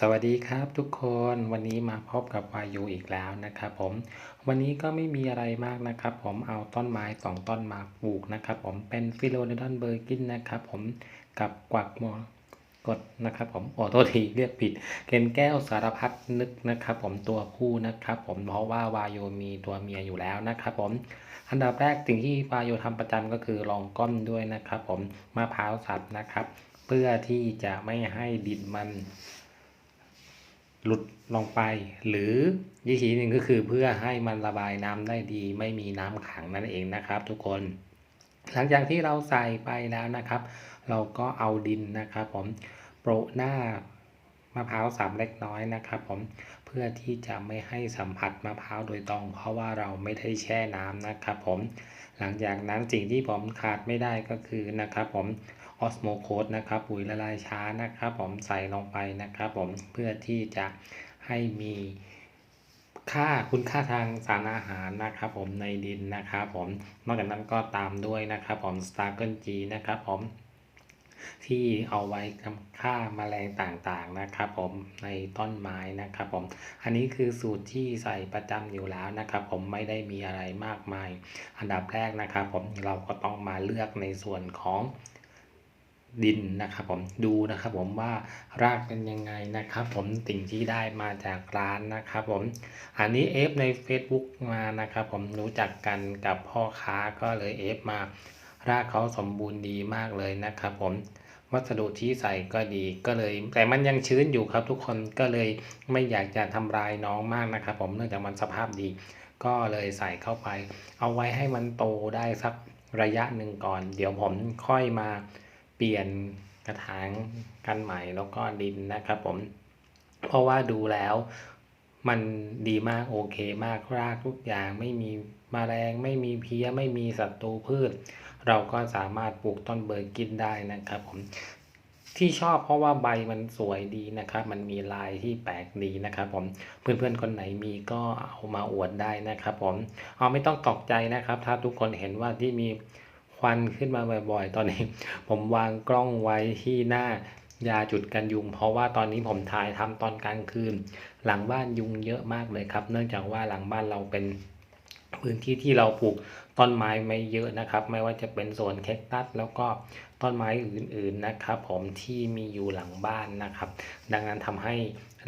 สวัสดีครับทุกคนวันนี้มาพบกับวายุอีกแล้วนะครับผมวันนี้ก็ไม่มีอะไรมากนะครับผมเอาต้นไม้สองต้นมาปลูกนะครับผมเป็นฟิโลเดดอนเบอร์กินนะครับผมกับกวักมอกดนะครับผมโอ้โทษทีเรียกผิดเกนแก้วสารพัดนึกนะครับผมตัวผู้นะครับผมเพราะว่าวาโยมีตัวเมียอยู่แล้วนะครับผมอันดับแรกสิ่งที่วาโยทำประจำก็คือลองก้มด้วยนะครับผมมะพร้าวสับนะครับ เพื่อที่จะไม่ให้ดินมัน หลุดลงไป หรือวิธีหนึ่งก็คือเพื่อให้มันระบายน้ำได้ดี ไม่มีน้ำขังนั่นเองนะครับ ทุกคน หลังจากที่เราใส่ไปแล้วนะครับ เราก็เอาดินนะครับผมโปะหน้ามะพร้าวสับเล็กน้อยนะครับผมเพื่อที่จะไม่ให้สัมผัสมะพร้าวโดยตรง เพราะว่าเราไม่ได้แช่น้ำนะครับผมหลังจากนั้นสิ่งที่ผมขาดไม่ได้ก็คือนะครับผม ออสโมโคดนะครับปุ๋ยละลายช้านะครับ ผมใส่ลงไปนะครับ ผมเพื่อที่จะให้มีค่าคุณค่าทางสารอาหารนะครับ ผมในดินนะครับผมนอกจากนั้นก็ตามด้วยนะครับ ผมสตาร์เกิลจีนะครับ ผมที่เอาไว้ทำฆ่าแมลงต่างๆนะครับ ผมในต้นไม้นะครับ ผมอันนี้คือสูตรที่ใส่ประจำอยู่แล้วนะครับ ผมไม่ได้มีอะไรมากมาย อันดับแรกนะครับ ผมเราก็ต้องมาเลือกในส่วนของ ดินนะครับผมดูนะครับผมว่ารากเป็นยังไงนะครับผมสิ่งที่ได้มาจากร้านนะครับผมอันนี้เอฟใน Facebook มานะครับผมรู้จักกันกับพ่อค้าก็เลยเอฟมารากเขาสมบูรณ์ดีมากเลยนะครับผมวัสดุที่ใส่ก็ดีก็เลย แต่มันยังชื้นอยู่ครับทุกคนก็เลยไม่อยากจะทำลายน้องมากนะครับผมเนื่องจากมันสภาพดี ก็เลยใส่เข้าไป เอาไว้ให้มันโตได้สักระยะหนึ่งก่อน เดี๋ยวผมค่อยมา เปลี่ยนกระถางกันใหม่แล้วก็ดินนะครับผม เพราะว่าดูแล้วมันดีมากโอเคมากรากทุกอย่างไม่มีมแมลงไม่มีเพี้ยไม่มีศัตรูพืช เราก็สามารถปลูกต้นเบอร์กินได้นะครับผมที่ชอบเพราะว่าใบมันสวยดีนะครับ มันมีลายที่แปลกดีนะครับผม เพื่อนๆคนไหนมีก็เอามาอวดได้นะครับผม เอาไม่ต้องตกใจนะครับ ถ้าทุกคนเห็นว่าที่มี วันขึ้นมาบ่อยๆ ตอนนี้ ผมวางกล้องไว้ที่หน้ายาจุดกันยุง เพราะว่าตอนนี้ผมถ่ายทำตอนกลางคืน หลังบ้านยุงเยอะมากเลยครับ เนื่องจากว่าหลังบ้านเราเป็น พื้นที่ที่เราปลูกต้นไม้ไม่เยอะนะครับ ไม่ว่าจะเป็นสวนแคคตัสแล้วก็ต้นไม้อื่นๆนะครับ ผมที่มีอยู่หลังบ้านนะครับ ดังนั้นทำให้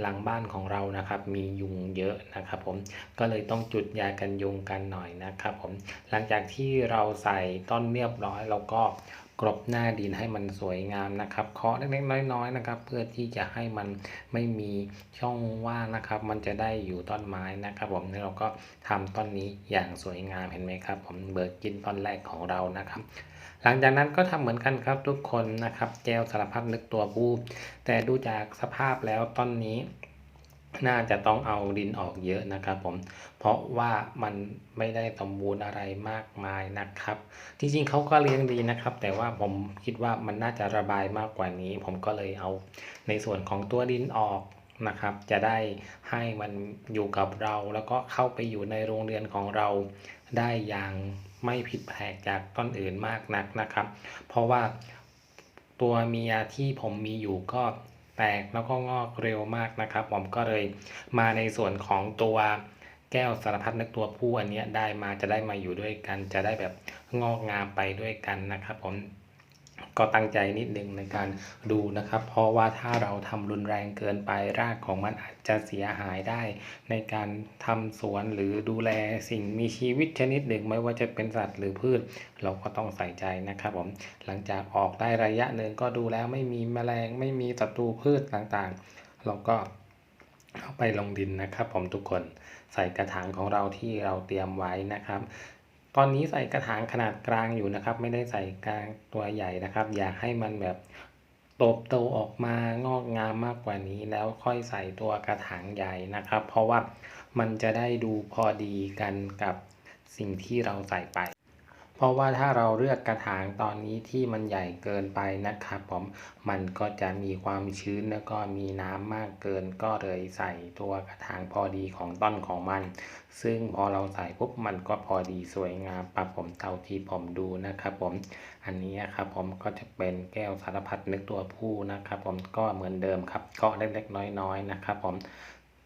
หลังบ้านของเรานะครับ มียุงเยอะนะครับ ผมก็เลยต้องจุดยากันยุงกันหน่อยนะครับ ผมหลังจากที่เราใส่ต้นเรียบร้อยเราก็ กรบหน้าดินให้มันสวยงามนะครับเคาะเล็กๆน้อยๆนะครับ เพื่อที่จะให้มันไม่มีช่องว่างนะครับ มันจะได้อยู่ต้นไม้นะครับผมนี่เราก็ทำต้นนี้อย่างสวยงามเห็นไหมครับ ผมเบิกกินต้นแรกของเรานะครับ หลังจากนั้นก็ทำเหมือนกันครับทุกคนนะครับแก้วสารพัดนึกตัวบูแต่ดูจากสภาพแล้วต้นนี้ น่าจะต้องเอาดินออกเยอะนะครับผม เพราะว่ามันไม่ได้สมบูรณ์อะไรมากมายนะครับ จริงๆเขาก็เลี้ยงดีนะครับ แต่ว่าผมคิดว่ามันน่าจะระบายมากกว่านี้ ผมก็เลยเอาในส่วนของตัวดินออกนะครับ จะได้ให้มันอยู่กับเรา แล้วก็เข้าไปอยู่ในโรงเรียนของเรา ได้อย่างไม่ผิดแผกจากต้นอื่นมากนักนะครับ เพราะว่าตัวเมียที่ผมมีอยู่ก็ แตกแล้วก็งอกเร็วมากนะครับ ผมก็เลยมาในส่วนของตัวแก้วสารพัดนึกตัวผู้อันนี้ได้มาจะได้มาอยู่ด้วยกัน จะได้แบบงอกงามไปด้วยกันนะครับผม ก็ตั้งใจนิดนึงในการดูนะครับ เพราะว่าถ้าเราทำรุนแรงเกินไปรากของมันอาจจะเสียหายได้ ในการทำสวนหรือดูแลสิ่งมีชีวิตชนิดหนึ่งไม่ว่าจะเป็นสัตว์หรือพืช เราก็ต้องใส่ใจนะครับผมหลังจากออกได้ระยะหนึ่งก็ดูแล้วไม่มีแมลงไม่มีศัตรูพืชต่างๆ เราก็เอาไปลงดินนะครับผมทุกคนใส่กระถางของเราที่เราเตรียมไว้นะครับ ตอนนี้ใส่กระถางขนาดกลางอยู่นะครับ ไม่ได้ใส่กลางตัวใหญ่นะครับ อยากให้มันแบบโตบโตออกมางอกงามมากกว่านี้ แล้วค่อยใส่ตัวกระถางใหญ่นะครับ เพราะว่ามันจะได้ดูพอดีกันกับสิ่งที่เราใส่ไป เพราะว่าถ้าเราเลือกกระถางตอนนี้ที่มันใหญ่เกินไปนะครับผมมันก็จะมีความชื้นแล้วก็มีน้ำมากเกิน ก็เลยใส่ตัวกระถางพอดีของต้นของมัน ซึ่งพอเราใส่ปุ๊บมันก็พอดีสวยงามปรับผมเท่าที่ผมดูนะครับผมอันนี้ครับผมก็จะเป็นแก้วสารพัดนึกตัวผู้นะครับผมก็เหมือนเดิมครับเกาะเล็กๆน้อยๆนะครับผม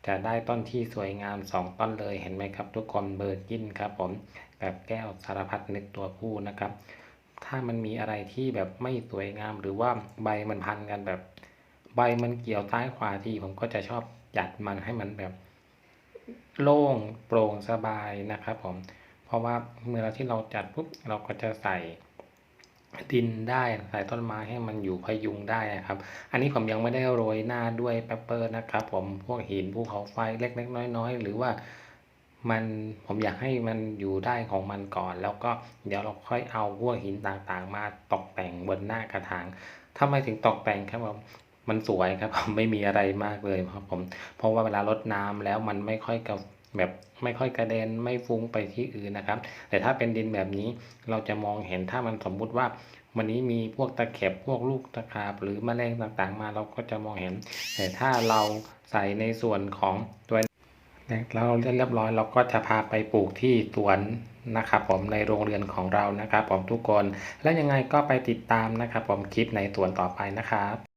จะได้ต้นที่สวยงาม 2 ต้นเลยเห็นไหมครับ ทุกคนเบอร์กินครับผมแบบแก้วสารพัดนึกตัวผู้นะครับ ถ้ามันมีอะไรที่แบบไม่สวยงามหรือว่าใบมันพันกันแบบ ใบมันเกี่ยวซ้ายขวาทีผมก็จะชอบจัดมันให้มันแบบโล่งโปร่งสบายนะครับผมเพราะว่าเมื่อที่เราจัดปุ๊บเราก็จะใส่ ดินได้ใส่ต้นไม้ให้มันอยู่พยุงได้ครับ อันนี้ผมยังไม่ได้โรยหน้าด้วยแปปเปอร์นะครับ ผมพวกหินภูเขาไฟเล็กๆน้อยๆ หรือว่ามันผมอยากให้มันอยู่ได้ของมันก่อน แล้วก็เดี๋ยวเราค่อยเอาพวกหินต่างๆ มาตกแต่งบนหน้ากระถางทำไมถึงตกแต่งครับผมมันสวยครับผมไม่มีอะไรมากเลยครับผมเพราะว่าเวลารดน้ำแล้วมันไม่ค่อยกับ แบบไม่ค่อยกระเด็นไม่ฟุ้งไปที่อื่นนะครับ แต่ถ้าเป็นดินแบบนี้เราจะมองเห็นถ้ามันสมมุติว่า วันนี้มีพวกตะเข็บพวกลูกตะขาบหรือแมลงต่างๆ มาเราก็จะมองเห็น แต่ถ้าเราใส่ในส่วนของตัวแล้วเราเรียบร้อยเราก็จะพาไปปลูกที่สวนนะครับผมในโรงเรือนของเรานะครับผมทุกคน แล้วยังไงก็ไปติดตามนะครับผมคลิปในสวนต่อไปนะครับ